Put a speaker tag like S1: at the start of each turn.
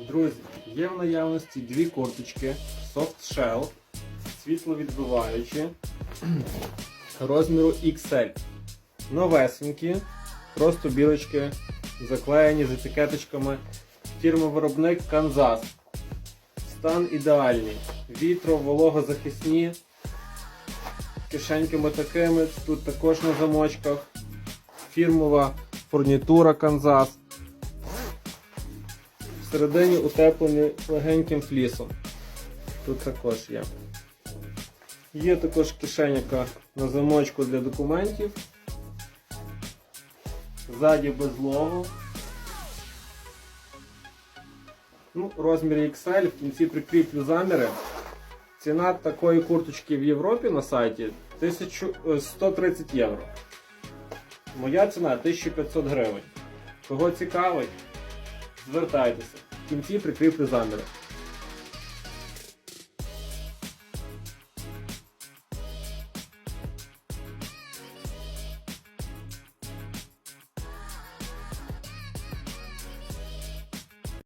S1: Друзі, є в наявності дві курточки Soft Shell, світловідбиваючі, розміру XL. Новесенькі, просто білочки, заклеєні з етикеточками. Фірма-виробник Канзас. Стан ідеальний. Вітро, вологозахисні, кишеньками такими, тут також на замочках. Фірмова фурнітура Канзас. Всередині утеплені легеньким флісом. Тут також є. Є також кишеняка на замочку для документів. Ззаді без логу. Ну, розмір XL, в кінці прикріплю заміри. Ціна такої курточки в Європі на сайті 1000, е, 130 євро. Моя ціна 1500 гривень. Кого цікавить, звертайтеся. В кінці прикріплю заміри.